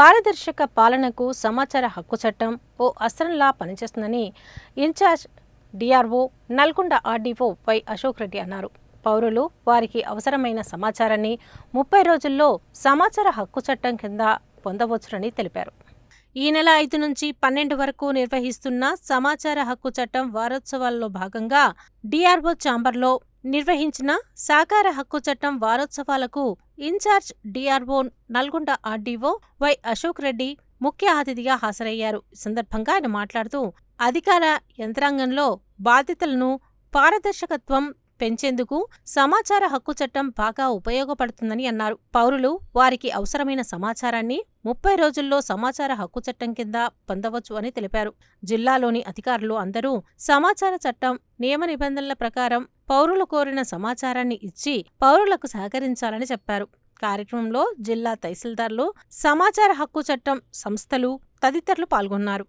పారదర్శక పాలనకు సమాచార హక్కు చట్టం ఓ అస్త్రంలా పనిచేస్తుందని incharge DRO Nalgonda RDO Y Ashok Reddy అన్నారు. పౌరులు వారికి అవసరమైన సమాచారాన్ని ముప్పై రోజుల్లో సమాచార హక్కు చట్టం కింద పొందవచ్చునని తెలిపారు. ఈ నెల ఐదు నుంచి పన్నెండు వరకు నిర్వహిస్తున్న సమాచార హక్కు చట్టం వారోత్సవాల్లో భాగంగా డిఆర్ఓ ఛాంబర్లో నిర్వహించిన సాకార హక్కు చట్టం వారోత్సవాలకు incharge DRO Nalgonda RDO Y Ashok Reddy ముఖ్య అతిథిగా హాజరయ్యారు. సందర్భంగా ఆయన మాట్లాడుతూ అధికార యంత్రాంగంలో బాధ్యతలను పారదర్శకత్వం పెంచేందుకు సమాచార హక్కు చట్టం బాగా ఉపయోగపడుతుందని అన్నారు. పౌరులు వారికి అవసరమైన సమాచారాన్ని ముప్పై రోజుల్లో సమాచార హక్కు చట్టం కింద పొందవచ్చు అని తెలిపారు. జిల్లాలోని అధికారులు అందరూ సమాచార చట్టం నియమ నిబంధనల ప్రకారం పౌరులు కోరిన సమాచారాన్ని ఇచ్చి పౌరులకు సహకరించాలని చెప్పారు. కార్యక్రమంలో జిల్లా తహసీల్దార్లు సమాచార హక్కు చట్టం సంస్థలు తదితరులు పాల్గొన్నారు.